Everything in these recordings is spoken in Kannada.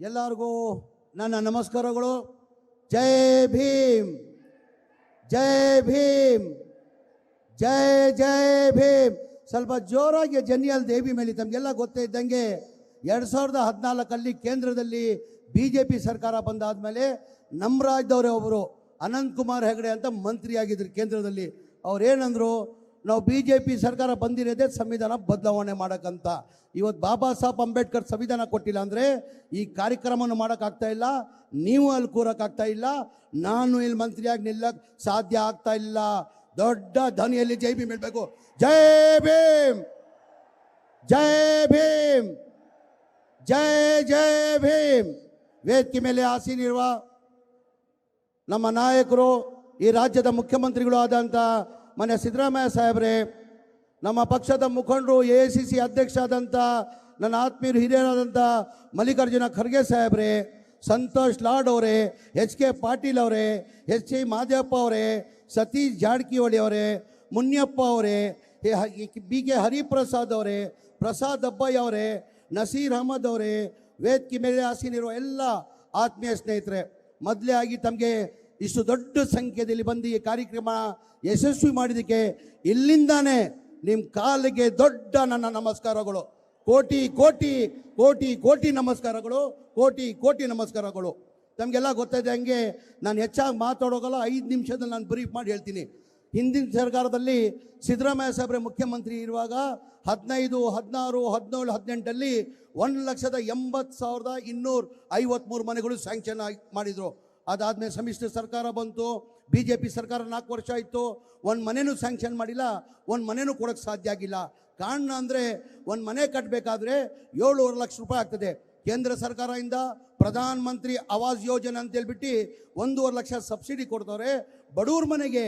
ಎಲ್ಲರಿಗೂ ನನ್ನ ನಮಸ್ಕಾರಗಳು. ಜೈ ಭೀಮ್. ಜೈ ಭೀಮ್. ಜೈ ಜೈ ಭೀಮ್. ಸ್ವಲ್ಪ ಜೋರಾಗಿ ಜನಿಯಲ್ ದೇವಿ ಮೇಲೆ ತಮಗೆಲ್ಲ ಗೊತ್ತೇ ಇದ್ದಂಗೆ ಎರಡು ಸಾವಿರದ ಹದಿನಾಲ್ಕಲ್ಲಿ ಕೇಂದ್ರದಲ್ಲಿ ಬಿ ಜೆ ಪಿ ಸರ್ಕಾರ ಬಂದಾದ್ಮೇಲೆ ನಮ್ಮ ರಾಜ್ಯದವರೇ ಒಬ್ಬರು ಅನಂತ್ ಕುಮಾರ್ ಹೆಗಡೆ ಅಂತ ಮಂತ್ರಿಯಾಗಿದ್ರು ಕೇಂದ್ರದಲ್ಲಿ. ಅವ್ರು ಏನಂದ್ರು ನಾವು ಬಿ ಜೆ ಪಿ ಸರ್ಕಾರ ಬಂದಿರೋದೇ ಸಂವಿಧಾನ ಬದಲಾವಣೆ ಮಾಡೋಕ್ಕಂತ. ಇವತ್ತು ಬಾಬಾ ಸಾಹೇಬ್ ಅಂಬೇಡ್ಕರ್ ಸಂವಿಧಾನ ಕೊಟ್ಟಿಲ್ಲ ಅಂದರೆ ಈ ಕಾರ್ಯಕ್ರಮವನ್ನು ಮಾಡೋಕ್ಕಾಗ್ತಾ ಇಲ್ಲ, ನೀವು ಅಲ್ಲಿ ಕೂರೋಕ್ಕಾಗ್ತಾ ಇಲ್ಲ, ನಾನು ಇಲ್ಲಿ ಮಂತ್ರಿಯಾಗಿ ನಿಲ್ಲಕ್ಕೆ ಸಾಧ್ಯ ಆಗ್ತಾ ಇಲ್ಲ. ದೊಡ್ಡ ಧ್ವನಿಯಲ್ಲಿ ಜೈ ಭೀಮ್ ಹೇಳಬೇಕು. ಜೈ ಭೀಮ್! ಜೈ ಭೀಮ್! ಜೈ ಜೈ ಭೀಮ್! ವೇದಿಕೆ ಮೇಲೆ ಆಸೀನಿರುವ ನಮ್ಮ ನಾಯಕರು, ಈ ರಾಜ್ಯದ ಮುಖ್ಯಮಂತ್ರಿಗಳು ಆದಂಥ ಮನೆ ಸಿದ್ದರಾಮಯ್ಯ ಸಾಹೇಬ್ರೆ, ನಮ್ಮ ಪಕ್ಷದ ಮುಖಂಡರು, ಎ ಸಿ ಸಿ ಅಧ್ಯಕ್ಷ ಆದಂಥ ನನ್ನ ಆತ್ಮೀಯರು ಹಿರಿಯರಾದಂಥ ಮಲ್ಲಿಕಾರ್ಜುನ ಖರ್ಗೆ ಸಾಹೇಬ್ರೆ, ಸಂತೋಷ್ ಲಾಡ್ ಅವರೇ, ಎಚ್ ಕೆ ಪಾಟೀಲ್ ಅವರೇ, ಎಚ್ ಸಿ ಮಾದೇವಪ್ಪ ಅವರೇ, ಸತೀಶ್ ಜಾರಕಿಹೊಳಿ ಅವರೇ, ಮುನ್ಯಪ್ಪ ಅವರೇ ಬಿ ಕೆ ಹರಿಪ್ರಸಾದ್ ಅವರೇ, ಪ್ರಸಾದ್ ಅಬ್ಬಯ್ಯ ಅವರೇ, ನಸೀರ್ ಅಹಮದ್ ಅವರೇ, ವೇದಿಕೆ ಮೇಲೆ ಆಸೀನಿರುವ ಎಲ್ಲ ಆತ್ಮೀಯ ಸ್ನೇಹಿತರೆ, ಮೊದಲೇ ಆಗಿ ತಮಗೆ ಇಷ್ಟು ದೊಡ್ಡ ಸಂಖ್ಯೆಯಲ್ಲಿ ಬಂದು ಈ ಕಾರ್ಯಕ್ರಮ ಯಶಸ್ವಿ ಮಾಡಿದಕ್ಕೆ ಇಲ್ಲಿಂದಾನೇ ನಿಮ್ಮ ಕಾಲಿಗೆ ದೊಡ್ಡ ನನ್ನ ನಮಸ್ಕಾರಗಳು. ಕೋಟಿ ಕೋಟಿ ಕೋಟಿ ಕೋಟಿ ನಮಸ್ಕಾರಗಳು, ಕೋಟಿ ಕೋಟಿ ನಮಸ್ಕಾರಗಳು. ತಮಗೆಲ್ಲ ಗೊತ್ತಿದೆ ಹಂಗೆ ನಾನು ಹೆಚ್ಚಾಗಿ ಮಾತಾಡೋಗಲ್ಲ ಐದು ನಿಮಿಷದಲ್ಲಿ ನಾನು ಬ್ರೀಫ್ ಮಾಡಿ ಹೇಳ್ತೀನಿ. ಹಿಂದಿನ ಸರ್ಕಾರದಲ್ಲಿ ಸಿದ್ದರಾಮಯ್ಯ ಸಾಹೇಬ್ರೆ ಮುಖ್ಯಮಂತ್ರಿ ಇರುವಾಗ ಹದಿನೈದು, ಹದಿನಾರು, ಹದಿನೇಳು, ಹದಿನೆಂಟಲ್ಲಿ ಒಂದು ಲಕ್ಷದ ಎಂಬತ್ತು ಸಾವಿರದ ಇನ್ನೂರ ಐವತ್ತ್ಮೂರು ಮನೆಗಳು ಸ್ಯಾಂಕ್ಷನ್ ಆಗಿ ಮಾಡಿದರು. ಅದಾದಮೇಲೆ ಸಮ್ಮಿಶ್ರ ಸರ್ಕಾರ ಬಂತು ಬಿ ಜೆ ಪಿ ಸರ್ಕಾರ ನಾಲ್ಕು ವರ್ಷ ಆಯಿತು, ಒಂದು ಮನೆಯೂ ಸ್ಯಾಂಕ್ಷನ್ ಮಾಡಿಲ್ಲ, ಒಂದು ಮನೆಯೂ ಕೊಡೋಕ್ಕೆ ಸಾಧ್ಯ ಆಗಿಲ್ಲ. ಕಾರಣ ಅಂದರೆ ಒಂದು ಮನೆ ಕಟ್ಟಬೇಕಾದ್ರೆ ಏಳುವರೆ ಲಕ್ಷ ರೂಪಾಯಿ ಆಗ್ತದೆ. ಕೇಂದ್ರ ಸರ್ಕಾರದಿಂದ ಪ್ರಧಾನ ಮಂತ್ರಿ ಆವಾಸ್ ಯೋಜನೆ ಅಂತ ಹೇಳ್ಬಿಟ್ಟು ಒಂದೂವರೆ ಲಕ್ಷ ಸಬ್ಸಿಡಿ ಕೊಡ್ತಾರೆ. ಬಡವ್ರ ಮನೆಗೆ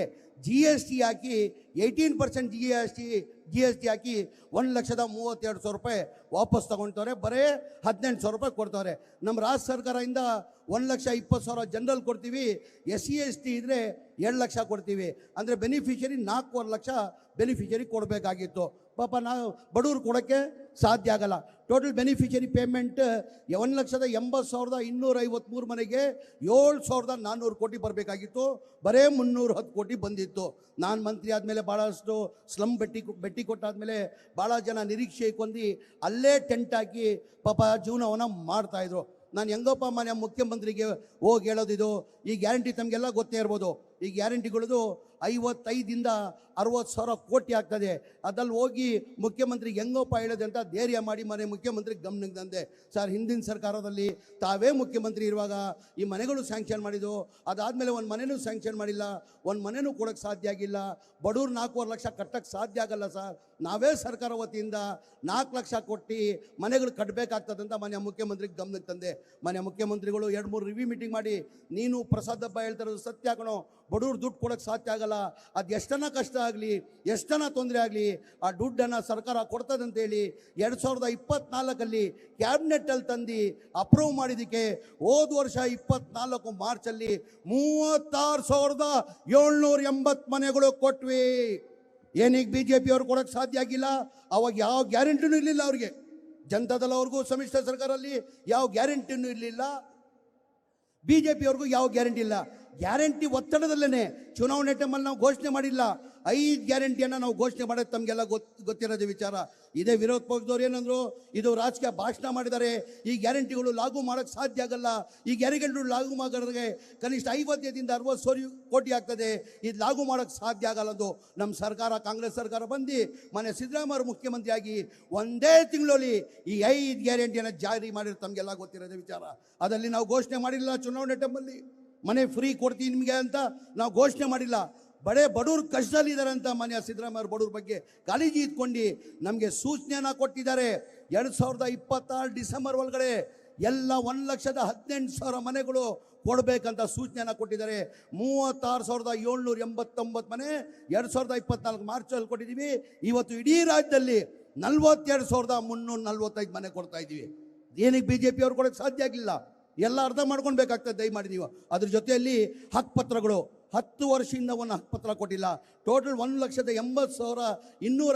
ಜಿ ಎಸ್ ಟಿ ಹಾಕಿ eighteen percent G S T G S T ಹಾಕಿ ಒಂದು ಲಕ್ಷದ ಮೂವತ್ತೆರಡು ಸಾವಿರ ರೂಪಾಯಿ ವಾಪಸ್ ತೊಗೊಳ್ತವ್ರೆ ಬರೀ ಹದಿನೆಂಟು ಸಾವಿರ ರೂಪಾಯಿ ಕೊಡ್ತವ್ರೆ. ನಮ್ಮ ರಾಜ್ಯ ಸರ್ಕಾರದಿಂದ ಒಂದು ಲಕ್ಷ ಇಪ್ಪತ್ತು ಸಾವಿರ ಜನರಲ್ ಕೊಡ್ತೀವಿ ಎಸ್ ಸಿ ಎಸ್ ಟಿ ಇದ್ದರೆ ಎರಡು ಲಕ್ಷ ಕೊಡ್ತೀವಿ. ಅಂದರೆ ಬೆನಿಫಿಷರಿ ನಾಲ್ಕೂವರೆ ಲಕ್ಷ ಬೆನಿಫಿಷರಿ ಕೊಡಬೇಕಾಗಿತ್ತು. ಪಾಪ ನಾವು ಬಡವ್ರು ಕೊಡೋಕ್ಕೆ ಸಾಧ್ಯ ಆಗಲ್ಲ. ಟೋಟಲ್ ಬೆನಿಫಿಷರಿ ಪೇಮೆಂಟ್ ಒಂದು ಲಕ್ಷದ ಎಂಬತ್ತು ಸಾವಿರದ ಇನ್ನೂರ ಐವತ್ತ್ಮೂರು ಮನೆಗೆ ಏಳು ಸಾವಿರದ ನಾನ್ನೂರು ಕೋಟಿ ಬರಬೇಕಾಗಿತ್ತು. ಬರೇ ಮುನ್ನೂರು ಹತ್ತು ಕೋಟಿ ಬಂದಿತ್ತು. ನಾನು ಮಂತ್ರಿ ಆದಮೇಲೆ ಭಾಳಷ್ಟು ಸ್ಲಮ್ ಬೆಟ್ಟಿ ಬೆಟ್ಟಿ ಕೊಟ್ಟಾದಮೇಲೆ ಭಾಳ ಜನ ನಿರೀಕ್ಷೆ ಕೊಂದು ಅಲ್ಲೇ ಟೆಂಟ್ ಹಾಕಿ ಪಾಪ ಜೀವನವನ್ನು ಮಾಡ್ತಾಯಿದ್ರು ನಾನು ಹೆಂಗಪ್ಪ ಮನೆ ಮುಖ್ಯಮಂತ್ರಿಗೆ ಹೋಗಿ ಹೇಳೋದಿದು, ಈ ಗ್ಯಾರಂಟಿ ತಮಗೆಲ್ಲ ಗೊತ್ತೇ ಇರ್ಬೋದು. ಈ ಗ್ಯಾರಂಟಿಗಳದು ಐವತ್ತೈದಿಂದ ಅರವತ್ತು ಸಾವಿರ ಕೋಟಿ ಆಗ್ತದೆ. ಅದಲ್ಲಿ ಹೋಗಿ ಮುಖ್ಯಮಂತ್ರಿ ಹೆಂಗೋಪ್ಪ ಹೇಳೋದು ಅಂತ ಧೈರ್ಯ ಮಾಡಿ ಮನೆ ಮುಖ್ಯಮಂತ್ರಿ ಗಮನಕ್ಕೆ ತಂದೆ. ಸರ್, ಹಿಂದಿನ ಸರ್ಕಾರದಲ್ಲಿ ತಾವೇ ಮುಖ್ಯಮಂತ್ರಿ ಇರುವಾಗ ಈ ಮನೆಗಳು ಸ್ಯಾಂಕ್ಷನ್ ಮಾಡಿದ್ದು. ಅದಾದಮೇಲೆ ಒಂದು ಮನೆಯೂ ಸ್ಯಾಂಕ್ಷನ್ ಮಾಡಿಲ್ಲ. ಒಂದು ಮನೆಯೂ ಕೊಡೋಕ್ಕೆ ಸಾಧ್ಯ ಆಗಿಲ್ಲ. ಬಡವ್ರು ನಾಲ್ಕೂವರೆ ಲಕ್ಷ ಕಟ್ಟಕ್ಕೆ ಸಾಧ್ಯ ಆಗಲ್ಲ ಸರ್. ನಾವೇ ಸರ್ಕಾರ ವತಿಯಿಂದ ನಾಲ್ಕು ಲಕ್ಷ ಕೊಟ್ಟು ಮನೆಗಳು ಕಟ್ಟಬೇಕಾಗ್ತದಂತ ಮನೆ ಮುಖ್ಯಮಂತ್ರಿಗೆ ಗಮನಕ್ಕೆ ತಂದೆ. ಮನೆ ಮುಖ್ಯಮಂತ್ರಿಗಳು ಎರಡು ಮೂರು ರಿವ್ಯೂ ಮೀಟಿಂಗ್ ಮಾಡಿ, ನೀನು ಪ್ರಸಾದ್ ಹಬ್ಬ ಹೇಳ್ತಿರೋದು ಸತ್ಯ ಕಣೋ. ಬಡವ್ರು ದುಡ್ಡು ಕೊಡೋಕ್ಕೆ ಸಾಧ್ಯ ಆಗಲ್ಲ. ಅದು ಎಷ್ಟನ ಕಷ್ಟ ಆಗಲಿ, ಎಷ್ಟನ ತೊಂದರೆ ಆಗಲಿ, ಆ ದುಡ್ಡನ್ನು ಸರ್ಕಾರ ಕೊಡ್ತದಂತೇಳಿ ಎರಡು ಸಾವಿರದ ಇಪ್ಪತ್ನಾಲ್ಕಲ್ಲಿ ಕ್ಯಾಬಿನೆಟ್ಟಲ್ಲಿ ತಂದು ಅಪ್ರೂವ್ ಮಾಡಿದ್ದಕ್ಕೆ ಹೋದ ವರ್ಷ ಇಪ್ಪತ್ನಾಲ್ಕು ಮಾರ್ಚಲ್ಲಿ ಮೂವತ್ತಾರು ಸಾವಿರದ ಏಳ್ನೂರ ಎಂಬತ್ತು ಮನೆಗಳು ಕೊಟ್ವಿ. ಏನೀಗ ಬಿ ಜೆ ಪಿಯವ್ರು ಕೊಡೋಕ್ಕೆ ಸಾಧ್ಯ ಆಗಿಲ್ಲ. ಅವಾಗ ಯಾವ ಗ್ಯಾರಂಟಿನೂ ಇರಲಿಲ್ಲ ಅವ್ರಿಗೆ. ಜನತಾದಳ ಅವ್ರಿಗೂ ಸಮ್ಮಿಶ್ರ ಸರ್ಕಾರಲ್ಲಿ ಯಾವ ಗ್ಯಾರಂಟಿನೂ ಇರಲಿಲ್ಲ. ಬಿ ಜೆ ಪಿಯವ್ರಿಗೂ ಯಾವ ಗ್ಯಾರಂಟಿ ಇಲ್ಲ. ಗ್ಯಾರಂಟಿ ಒತ್ತಡದಲ್ಲೇ ಚುನಾವಣೆ ಟೈಮಲ್ಲಿ ನಾವು ಘೋಷಣೆ ಮಾಡಿಲ್ಲ. ಐದು ಗ್ಯಾರಂಟಿಯನ್ನು ನಾವು ಘೋಷಣೆ ಮಾಡೋದು ತಮಗೆಲ್ಲ ಗೊತ್ತು ಗೊತ್ತಿರೋದು ವಿಚಾರ. ಇದೇ ವಿರೋಧ ಪಕ್ಷದವ್ರು ಏನಂದ್ರು, ಇದು ರಾಜಕೀಯ ಭಾಷಣ ಮಾಡಿದ್ದಾರೆ. ಈ ಗ್ಯಾರಂಟಿಗಳು ಲಾಗು ಮಾಡೋಕ್ಕೆ ಸಾಧ್ಯ ಆಗಲ್ಲ. ಈ ಗ್ಯಾರಂಟಿಗಳು ಲಾಗು ಮಾಡೋರಿಗೆ ಕನಿಷ್ಠ ಐವತ್ತೈದಿಂದ ಅರವತ್ತು ಸಾವಿರ ಕೋಟಿ ಆಗ್ತದೆ. ಇದು ಲಾಗು ಮಾಡೋಕ್ಕೆ ಸಾಧ್ಯ ಆಗಲ್ಲ ಅಂದು ನಮ್ಮ ಸರ್ಕಾರ, ಕಾಂಗ್ರೆಸ್ ಸರ್ಕಾರ ಬಂದು ಮನೆ ಸಿದ್ದರಾಮಯ್ಯ ಮುಖ್ಯಮಂತ್ರಿಯಾಗಿ ಒಂದೇ ತಿಂಗಳಲ್ಲಿ ಈ ಐದು ಗ್ಯಾರಂಟಿಯನ್ನು ಜಾರಿ ಮಾಡಿರೋ ತಮಗೆಲ್ಲ ಗೊತ್ತಿರೋದೇ ವಿಚಾರ. ಅದರಲ್ಲಿ ನಾವು ಘೋಷಣೆ ಮಾಡಿಲ್ಲ ಚುನಾವಣೆ ಟೈಮಲ್ಲಿ. ಮನೆ ಫ್ರೀ ಕೊಡ್ತೀನಿ ನಿಮಗೆ ಅಂತ ನಾವು ಘೋಷಣೆ ಮಾಡಿಲ್ಲ. ಬಡೇ ಬಡವ್ರು ಕಷ್ಟದಲ್ಲಿದ್ದಾರೆ ಅಂತ ಮಾನ್ಯ ಸಿದ್ದರಾಮಯ್ಯ ಬಡವ್ರ ಬಗ್ಗೆ ಕಾಳಜಿ ಇದ್ಕೊಂಡು ನಮಗೆ ಸೂಚನೆಯನ್ನು ಕೊಟ್ಟಿದ್ದಾರೆ. ಎರಡು ಸಾವಿರದ ಇಪ್ಪತ್ತಾರು ಡಿಸೆಂಬರ್ ಒಳಗಡೆ ಎಲ್ಲ ಒಂದು ಲಕ್ಷದ ಹದಿನೆಂಟು ಸಾವಿರ ಮನೆಗಳು ಕೊಡಬೇಕಂತ ಸೂಚನೆಯನ್ನು ಕೊಟ್ಟಿದ್ದಾರೆ. ಮೂವತ್ತಾರು ಸಾವಿರದ ಏಳ್ನೂರ ಎಂಬತ್ತೊಂಬತ್ತು ಮನೆ ಎರಡು ಸಾವಿರದ ಇಪ್ಪತ್ನಾಲ್ಕು ಮಾರ್ಚಲ್ಲಿ ಕೊಟ್ಟಿದ್ದೀವಿ. ಇವತ್ತು ಇಡೀ ರಾಜ್ಯದಲ್ಲಿ ನಲ್ವತ್ತೆರಡು ಸಾವಿರದ ಮುನ್ನೂರ ನಲ್ವತ್ತೈದು ಮನೆ ಕೊಡ್ತಾ ಇದ್ದೀವಿ. ಏನಕ್ಕೆ ಬಿ ಜೆ ಪಿಯವ್ರು ಕೊಡೋಕ್ಕೆ ಸಾಧ್ಯ ಆಗಿಲ್ಲ ಎಲ್ಲ ಅರ್ಥ ಮಾಡ್ಕೊಳ್ಬೇಕಾಗ್ತದೆ ದಯಮಾಡಿ ನೀವು. ಅದ್ರ ಜೊತೆಯಲ್ಲಿ ಹಕ್ಕುಪತ್ರಗಳು ಹತ್ತು ವರ್ಷದಿಂದ ಒಂದು ಹಕ್ಕುಪತ್ರ ಕೊಟ್ಟಿಲ್ಲ. ಟೋಟಲ್ ಒಂದು ಲಕ್ಷದ ಎಂಬತ್ತು ಸಾವಿರ ಇನ್ನೂರ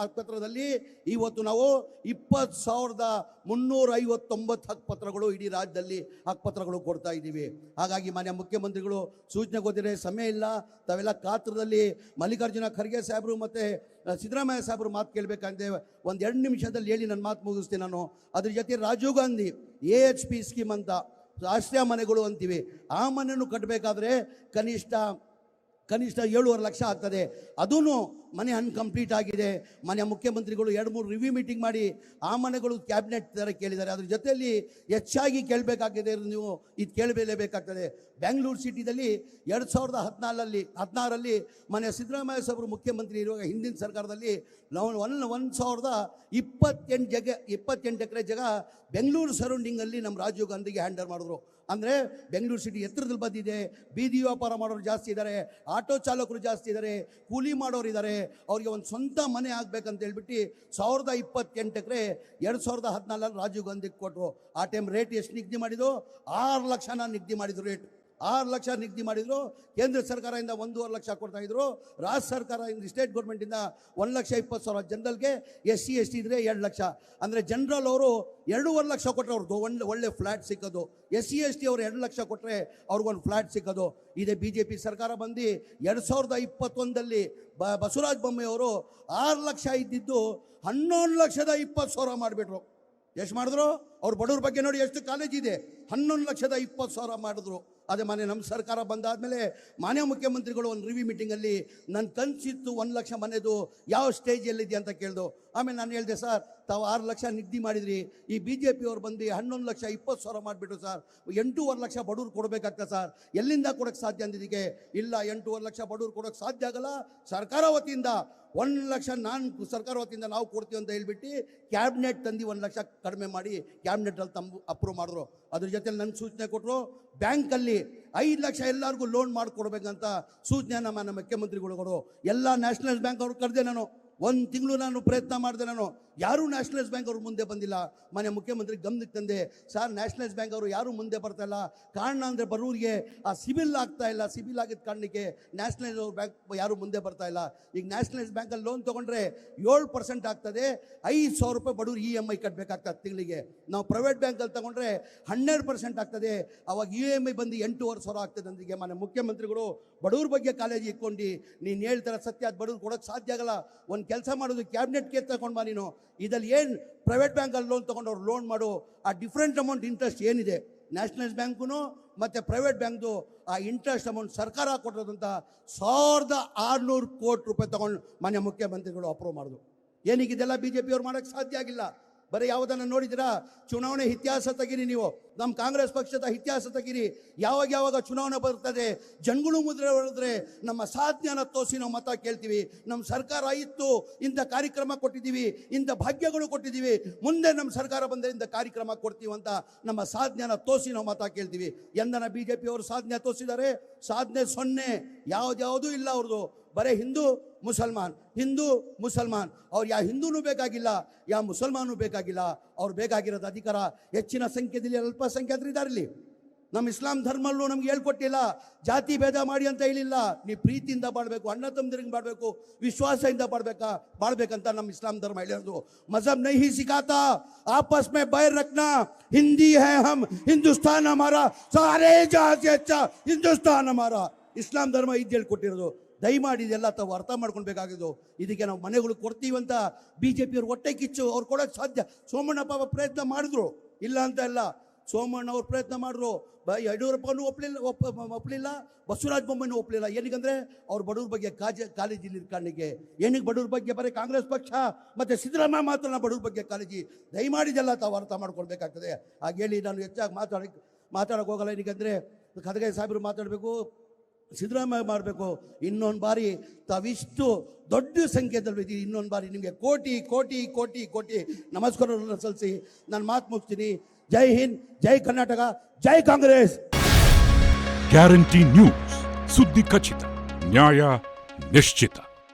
ಹಕ್ಕುಪತ್ರದಲ್ಲಿ ಇವತ್ತು ನಾವು ಇಪ್ಪತ್ತು ಸಾವಿರದ ಮುನ್ನೂರ ಐವತ್ತೊಂಬತ್ತು ಹಕ್ಕುಪತ್ರಗಳು ಇಡೀ ರಾಜ್ಯದಲ್ಲಿ ಹಕ್ಕುಪತ್ರಗಳು ಕೊಡ್ತಾ ಇದ್ದೀವಿ. ಹಾಗಾಗಿ ಮಾನ್ಯ ಮುಖ್ಯಮಂತ್ರಿಗಳು, ಸೂಚನೆ ಗೊತ್ತಿದೆ ಸಮಯ ಇಲ್ಲ. ತಾವೆಲ್ಲ ಕಾತ್ರದಲ್ಲಿ ಮಲ್ಲಿಕಾರ್ಜುನ ಖರ್ಗೆ ಸಾಹೇಬರು ಮತ್ತು ಸಿದ್ದರಾಮಯ್ಯ ಸಾಹೇಬರು ಮಾತು ಕೇಳಬೇಕಂತೆ ಒಂದು ಎರಡು ನಿಮಿಷದಲ್ಲಿ ಹೇಳಿ ನನ್ನ ಮಾತು ಮುಗಿಸ್ತೀನಿ ನಾನು. ಅದ್ರ ಜೊತೆ Rajiv Gandhi A H P scheme ಅಂತ. ಆಶ್ರಯ ಮನೆಗಳು ಅಂತೀವಿ. ಆ ಮನೆಯನ್ನು ಕಟ್ಟಬೇಕಾದ್ರೆ ಕನಿಷ್ಠ ಕನಿಷ್ಠ ಏಳುವರೆ ಲಕ್ಷ ಆಗ್ತದೆ. ಅದೂ ಮನೆ ಅನ್ಕಂಪ್ಲೀಟ್ ಆಗಿದೆ. ಮನೆ ಮುಖ್ಯಮಂತ್ರಿಗಳು ಎರಡು ಮೂರು ರಿವ್ಯೂ ಮೀಟಿಂಗ್ ಮಾಡಿ ಆ ಮನೆಗಳು ಕ್ಯಾಬಿನೆಟ್ ಥರ ಕೇಳಿದ್ದಾರೆ. ಅದ್ರ ಜೊತೆಯಲ್ಲಿ ಹೆಚ್ಚಾಗಿ ಕೇಳಬೇಕಾಗಿದೆ ನೀವು ಇದು ಕೇಳಬೇಕಾಗ್ತದೆ ಬೆಂಗಳೂರು ಸಿಟಿದಲ್ಲಿ ಎರಡು ಸಾವಿರದ ಹದಿನಾಲಲ್ಲಿ ಹದಿನಾರಲ್ಲಿ ಮನೆ ಸಿದ್ದರಾಮಯ್ಯ ಸಾಹೇಬರು ಮುಖ್ಯಮಂತ್ರಿ ಇರುವಾಗ ಹಿಂದಿನ ಸರ್ಕಾರದಲ್ಲಿ ನಾವು ಒನ್ ಒಂದು ಸಾವಿರದ ಇಪ್ಪತ್ತೆಂಟು ಜಗ, ಇಪ್ಪತ್ತೆಂಟು ಎಕರೆ ಜಾಗ ಬೆಂಗಳೂರು ಸರೌಂಡಿಂಗಲ್ಲಿ ನಮ್ಮ ರಾಜೀವ್ ಗಾಂಧಿಗೆ ಹ್ಯಾಂಡಲ್ ಮಾಡಿದ್ರು. ಅಂದರೆ ಬೆಂಗಳೂರು ಸಿಟಿ ಎತ್ತರದಲ್ಲಿ ಬಂದಿದೆ. ಬೀದಿ ವ್ಯಾಪಾರ ಮಾಡೋರು ಜಾಸ್ತಿ ಇದ್ದಾರೆ ಆಟೋ ಚಾಲಕರು ಜಾಸ್ತಿ ಇದ್ದಾರೆ ಕೂಲಿ ಮಾಡೋರು ಇದ್ದಾರೆ ಅವ್ರಿಗೆ ಒಂದು ಸ್ವಂತ ಮನೆ ಆಗ್ಬೇಕಂತ ಹೇಳ್ಬಿಟ್ಟು ಸಾವಿರದ ಇಪ್ಪತ್ತೆಂಟು ಎಕರೆ ಎರಡು ಸಾವಿರದ ಹದಿನಾಲ್ಕರಲ್ಲಿ ರಾಜೀವ್ ಗಾಂಧಿಗೆ ಕೊಟ್ಟರು ಆ ಟೈಮ್ ರೇಟ್ ಎಷ್ಟು ನಿಗದಿ ಮಾಡಿದ್ರು ಆರು ಲಕ್ಷನ ನಿಗದಿ ಮಾಡಿದ್ರು ರೇಟ್ ಆರು ಲಕ್ಷ ನಿಗದಿ ಮಾಡಿದ್ರು. ಕೇಂದ್ರ ಸರ್ಕಾರದಿಂದ ಒಂದೂವರೆ ಲಕ್ಷ ಕೊಡ್ತಾ ಇದ್ರು. ರಾಜ್ಯ ಸರ್ಕಾರದಿಂದ ಸ್ಟೇಟ್ ಗೌರ್ಮೆಂಟಿಂದ ಒಂದು ಲಕ್ಷ ಇಪ್ಪತ್ತು ಸಾವಿರ ಜನರಲ್ಗೆ ಎಸ್ ಸಿ, ಎಸ್ ಟಿ ಇದ್ರೆ ಎರಡು ಲಕ್ಷ. ಅಂದರೆ ಜನರಲ್ ಅವರು ಎರಡೂವರೆ ಲಕ್ಷ ಕೊಟ್ಟರೆ ಅವ್ರದ್ದು ಒಳ್ಳೆ ಒಳ್ಳೆ ಫ್ಲ್ಯಾಟ್ ಸಿಕ್ಕೋದು. ಎಸ್ ಸಿ, ಎಸ್ ಟಿ ಅವರು ಎರಡು ಲಕ್ಷ ಕೊಟ್ಟರೆ ಅವ್ರಿಗೊಂದು ಫ್ಲ್ಯಾಟ್ ಸಿಕ್ಕೋದು. ಇದೇ ಬಿ ಜೆ ಪಿ ಸರ್ಕಾರ ಬಂದು ಎರಡು ಸಾವಿರದ ಇಪ್ಪತ್ತೊಂದಲ್ಲಿ ಬ ಬಸವರಾಜ ಬೊಮ್ಮೆಯವರು ಆರು ಲಕ್ಷ ಇದ್ದಿದ್ದು ಹನ್ನೊಂದು ಲಕ್ಷದ ಇಪ್ಪತ್ತು ಸಾವಿರ ಮಾಡಿಬಿಟ್ರು. ಎಷ್ಟು ಮಾಡಿದ್ರು? ಅವ್ರು ಬಡವ್ರ ಬಗ್ಗೆ ನೋಡಿ ಎಷ್ಟು ಕಾಲೇಜ್ ಇದೆ. ಹನ್ನೊಂದು ಲಕ್ಷದ ಇಪ್ಪತ್ತು ಸಾವಿರ ಮಾಡಿದ್ರು. ಅದೇ ಮನೆ ನಮ್ಮ ಸರ್ಕಾರ ಬಂದಾದಮೇಲೆ ಮಾನ್ಯ ಮುಖ್ಯಮಂತ್ರಿಗಳು ಒಂದು ರಿವ್ಯೂ ಮೀಟಿಂಗಲ್ಲಿ ನನ್ನ ಕನಸಿತ್ತು ಒಂದು ಲಕ್ಷ ಮನೆದು ಯಾವ ಸ್ಟೇಜಲ್ಲಿದೆ ಅಂತ ಕೇಳ್ದು. ಆಮೇಲೆ ನಾನು ಹೇಳಿದೆ, ಸರ್, ತಾವು ಆರು ಲಕ್ಷ ನಿಗದಿ ಮಾಡಿದ್ರಿ. ಈ ಬಿ ಜೆ ಪಿಯವ್ರು ಬಂದು ಹನ್ನೊಂದು ಲಕ್ಷ ಇಪ್ಪತ್ತು ಸಾವಿರ ಮಾಡಿಬಿಟ್ರು, ಸರ್. ಎಂಟೂವರೆ ಲಕ್ಷ ಬಡವರು ಕೊಡಬೇಕಾಗ್ತದೆ ಸರ್. ಎಲ್ಲಿಂದ ಕೊಡೋಕ್ಕೆ ಸಾಧ್ಯ? ಅಂದಿದ್ದಕ್ಕೆ ಇಲ್ಲ, ಎಂಟೂವರೆ ಲಕ್ಷ ಬಡವ್ರು ಕೊಡೋಕೆ ಸಾಧ್ಯ ಆಗಲ್ಲ. ಸರ್ಕಾರ ವತಿಯಿಂದ ಒಂದು ಲಕ್ಷ ನಾನು ಸರ್ಕಾರ ವತಿಯಿಂದ ನಾವು ಕೊಡ್ತೀವಿ ಅಂತ ಹೇಳ್ಬಿಟ್ಟು ಕ್ಯಾಬಿನೆಟ್ ತಂದು ಒಂದು ಲಕ್ಷ ಕಡಿಮೆ ಮಾಡಿ, ಕ್ಯಾಬಿನೆಟಲ್ಲಿ ತಂಬು, ಅಪ್ರೂವ್ ಮಾಡಿದ್ರು. ಅದ್ರ ಜೊತೆಲಿ ನನ್ನ ಸೂಚನೆ ಕೊಟ್ಟರು ಬ್ಯಾಂಕಲ್ಲಿ ಐದು ಲಕ್ಷ ಎಲ್ಲರಿಗೂ ಲೋನ್ ಮಾಡಿಕೊಡ್ಬೇಕಂತ ಸೂಚನೆ ನಮ್ಮ ಮುಖ್ಯಮಂತ್ರಿಗಳು ಕೊಡೋ ಎಲ್ಲ ನ್ಯಾಷನಲ್ ಬ್ಯಾಂಕ್ ಅವ್ರು ಕರೆದೆ ನಾನು. ಒಂದು ತಿಂಗಳು ನಾನು ಪ್ರಯತ್ನ ಮಾಡಿದೆ ನಾನು. ಯಾರೂ ನ್ಯಾಷನಲೈಸ್ ಬ್ಯಾಂಕ್ ಅವರು ಮುಂದೆ ಬಂದಿಲ್ಲ. ಮನೆ ಮುಖ್ಯಮಂತ್ರಿ ಗಮನಕ್ಕೆ ತಂದೆ. ಸರ್ ನ್ಯಾಷನಲೈಸ್ ಬ್ಯಾಂಕ್ ಅವರು ಯಾರೂ ಮುಂದೆ ಬರ್ತಾ ಇಲ್ಲ. ಕಾರಣ ಅಂದರೆ ಬರೋರಿಗೆ ಆ ಸಿಬಿಲ್ ಆಗ್ತಾ ಇಲ್ಲ. ಸಿಬಿಲ್ ಆಗಿದ್ದ ಕಾರಣಕ್ಕೆ ನ್ಯಾಷನಲೈಸ್ ಬ್ಯಾಂಕ್ ಯಾರೂ ಮುಂದೆ ಬರ್ತಾ ಇಲ್ಲ. ಈಗ ನ್ಯಾಷನಲೈಸ್ ಬ್ಯಾಂಕಲ್ಲಿ ಲೋನ್ ತೊಗೊಂಡ್ರೆ ಏಳು ಪರ್ಸೆಂಟ್ ಆಗ್ತದೆ. ಐದು ಸಾವಿರ ರೂಪಾಯಿ ಬಡವ್ರು ಇ ಎಂ ಐ ಕಟ್ಟಬೇಕಾಗ್ತದೆ ತಿಂಗಳಿಗೆ. ನಾವು ಪ್ರೈವೇಟ್ ಬ್ಯಾಂಕಲ್ಲಿ ತಗೊಂಡ್ರೆ ಹನ್ನೆರಡು ಪರ್ಸೆಂಟ್ ಆಗ್ತದೆ. ಅವಾಗ ಇ ಎಂ ಐ ಬಂದು ಎಂಟೂವರೆ ಸಾವಿರ ಆಗ್ತದೆ ಅಂದಿಗೆ ಮನೆ ಮುಖ್ಯಮಂತ್ರಿಗಳು. ಬಡವ್ರ ಬಗ್ಗೆ ಕಾಲೇಜ್ ಇಟ್ಕೊಂಡು ನೀನು ಹೇಳ್ತಾರೆ ಸತ್ಯ, ಅದು ಬಡವ್ರು ಕೊಡೋಕ್ಕೆ ಸಾಧ್ಯ ಆಗಲ್ಲ. ಒಂದು ಕೆಲಸ ಮಾಡೋದು ಕ್ಯಾಬಿನೆಟ್ಗೆ ತಗೊಂಡು ಬಾ ನೀನು. ಇದರಲ್ಲಿ ಏನು ಪ್ರೈವೇಟ್ ಬ್ಯಾಂಕಲ್ಲಿ ಲೋನ್ ತೊಗೊಂಡವ್ರು ಲೋನ್ ಮಾಡು. ಆ ಡಿಫ್ರೆಂಟ್ ಅಮೌಂಟ್ ಇಂಟ್ರೆಸ್ಟ್ ಏನಿದೆ? ನ್ಯಾಷನಲೈಸ್ ಬ್ಯಾಂಕು ಮತ್ತು ಪ್ರೈವೇಟ್ ಬ್ಯಾಂಕ್ದು ಆ ಇಂಟ್ರೆಸ್ಟ್ ಅಮೌಂಟ್ ಸರ್ಕಾರ ಕೊಟ್ಟಿರೋದಂಥ ಸಾವಿರದ ಆರುನೂರು ಕೋಟಿ ರೂಪಾಯಿ ತಗೊಂಡು ಮಾನ್ಯ ಮುಖ್ಯಮಂತ್ರಿಗಳು ಅಪ್ರೂವ್ ಮಾಡೋದು. ಏನಿಗಿದೆಲ್ಲ ಬಿ ಜೆ ಪಿಯವ್ರು ಮಾಡೋಕ್ಕೆ ಸಾಧ್ಯ ಆಗಿಲ್ಲ. ಬರೀ ಯಾವುದನ್ನು ನೋಡಿದಿರಾ? ಚುನಾವಣೆ ಇತಿಹಾಸ ತೆಗಿರಿ ನೀವು. ನಮ್ಮ ಕಾಂಗ್ರೆಸ್ ಪಕ್ಷದ ಇತಿಹಾಸ ತೆಗಿರಿ. ಯಾವಾಗ ಯಾವಾಗ ಚುನಾವಣೆ ಬರ್ತದೆ? ಜನಗಳು ಮುದ್ರೆ ಹೊಡೆದ್ರೆ ನಮ್ಮ ಸಾಧನೆಯನ್ನು ತೋರಿಸಿ ನಾವು ಮತ ಕೇಳ್ತೀವಿ. ನಮ್ಮ ಸರ್ಕಾರ ಇತ್ತು, ಇಂಥ ಕಾರ್ಯಕ್ರಮ ಕೊಟ್ಟಿದ್ದೀವಿ, ಇಂಥ ಭಾಗ್ಯಗಳು ಕೊಟ್ಟಿದ್ದೀವಿ. ಮುಂದೆ ನಮ್ಮ ಸರ್ಕಾರ ಬಂದರೆ ಇಂಥ ಕಾರ್ಯಕ್ರಮ ಕೊಡ್ತೀವಿ ಅಂತ ನಮ್ಮ ಸಾಧನೆಯನ್ನು ತೋರಿಸಿ ನಾವು ಮತ ಕೇಳ್ತೀವಿ. ಎಂದನ ಬಿ ಜೆ ಪಿಯವರು ಸಾಧನೆ ತೋರಿಸಿದ್ದಾರೆ? ಸಾಧನೆ ಸೊನ್ನೆ. ಯಾವ್ದ್ಯಾವುದೂ ಇಲ್ಲ ಅವ್ರದ್ದು ಬರೇ ಹಿಂದೂ ಮುಸಲ್ಮಾನ್ ಹಿಂದೂ ಮುಸಲ್ಮಾನ್. ಅವ್ರು ಯಾವ ಹಿಂದೂನು ಬೇಕಾಗಿಲ್ಲ ಯಾವ ಮುಸಲ್ಮಾನೂ ಬೇಕಾಗಿಲ್ಲ, ಅವ್ರು ಬೇಕಾಗಿರೋದು ಅಧಿಕಾರ ಹೆಚ್ಚಿನ ಸಂಖ್ಯೆದಲ್ಲಿ ಅಲ್ಪಸಂಖ್ಯಾತರು ಇದ್ದಾರೆ ಇಲ್ಲಿ. ನಮ್ಮ ಇಸ್ಲಾಂ ಧರ್ಮಲ್ಲೂ ನಮ್ಗೆ ಹೇಳ್ಕೊಟ್ಟಿಲ್ಲ, ಜಾತಿ ಭೇದ ಮಾಡಿ ಅಂತ ಹೇಳಿಲ್ಲ. ನೀ ಪ್ರೀತಿಯಿಂದ ಮಾಡಬೇಕು ಅಣ್ಣ ತಮ್ಮದಿರಿಗೆ ಮಾಡಬೇಕು ವಿಶ್ವಾಸದಿಂದ ಮಾಡಬೇಕಾ ಮಾಡಬೇಕಂತ ನಮ್ಮ ಇಸ್ಲಾಂ ಧರ್ಮ ಹೇಳಿರೋದು ಮಜಬ್ ನೈ ಸಿಕಾತ ಸಿಖಾತಾ ಆಪಸ್ ಮೇ ಬೈರ್ ರಕ್ನಾ, ಹಿಂದಿ ಹೇ ಹಮ್, ಹಿಂದೂಸ್ತಾನ್ ಮಾರ ಸಾರೇ ಜಾತಿ ಹೆಚ್ಚ ಹಿಂದೂಸ್ತಾನ್ ಮಾರ ಇಸ್ಲಾಂ ಧರ್ಮ ಇದ್ದು ಹೇಳ್ಕೊಟ್ಟಿರೋದು. ದಯಮಾಡಿ ಇದೆಲ್ಲ ತಾವು ಅರ್ಥ ಮಾಡ್ಕೊಳ್ಬೇಕಾಗಿದ್ದು. ಇದಕ್ಕೆ ನಾವು ಮನೆಗಳು ಕೊಡ್ತೀವಿ ಅಂತ ಬಿ ಜೆ ಪಿಯವ್ರು ಹೊಟ್ಟೆ ಕಿಚ್ಚು, ಅವ್ರು ಕೊಡೋಕ್ಕೆ ಸಾಧ್ಯ. ಸೋಮಣ್ಣ ಪಾಪ ಪ್ರಯತ್ನ ಮಾಡಿದ್ರು. ಇಲ್ಲ ಅಂತ ಇಲ್ಲ ಸೋಮಣ್ಣ ಅವ್ರು ಪ್ರಯತ್ನ ಮಾಡಿದ್ರು. ಬ ಯಡಿಯೂರಪ್ಪನೂ ಒಪ್ಪಲಿಲ್ಲ ಒಪ್ಪ ಒಪ್ಪಲಿಲ್ಲ ಬಸವರಾಜ ಬೊಮ್ಮನೂ ಒಪ್ಪಲಿಲ್ಲ ಏನಿಗಂದ್ರೆ ಅವ್ರು ಬಡವ್ರ ಬಗ್ಗೆ ಕಾಜ, ಕಾಳಜಿ ಕಾರಣಕ್ಕೆ. ಏನಕ್ಕೆ ಬಡವ್ರ ಬಗ್ಗೆ? ಬರೀ ಕಾಂಗ್ರೆಸ್ ಪಕ್ಷ ಮತ್ತು ಸಿದ್ದರಾಮಯ್ಯ ಮಾತ್ರ ಬಡವ್ರ ಬಗ್ಗೆ ಕಾಳಜಿ. ದಯಮಾಡಿದೆಲ್ಲ ತಾವು ಅರ್ಥ ಮಾಡ್ಕೊಳ್ಬೇಕಾಗ್ತದೆ. ಹಾಗೇಳಿ ನಾನು ಹೆಚ್ಚಾಗಿ ಮಾತಾಡಕ್ಕೆ ಮಾತಾಡೋಕೆ ಹೋಗಲ್ಲ. ಏನಕ್ಕಂದರೆ ಕದಗೈ ಸಾಹೇಬರು ಮಾತಾಡಬೇಕು. ಸಿದ್ದರಾಮಯ್ಯ ಮಾಡಬೇಕು. ಇನ್ನೊಂದು ಬಾರಿ ತಾವಿಷ್ಟು ದೊಡ್ಡ ಸಂಖ್ಯೆಯಲ್ಲಿ ಇನ್ನೊಂದು ಬಾರಿ ನಿಮಗೆ ಕೋಟಿ ಕೋಟಿ ಕೋಟಿ ಕೋಟಿ ನಮಸ್ಕಾರಗಳನ್ನು ಸಲ್ಲಿಸಿ ನಾನು ಮಾತು ಮುಗಿಸ್ತೀನಿ. ಜೈ ಹಿಂದ್, ಜೈ ಕರ್ನಾಟಕ, ಜೈ ಕಾಂಗ್ರೆಸ್. ಗ್ಯಾರಂಟಿ ನ್ಯೂಸ್, ಸುದ್ದಿ ಖಚಿತ, ನ್ಯಾಯ ನಿಶ್ಚಿತ.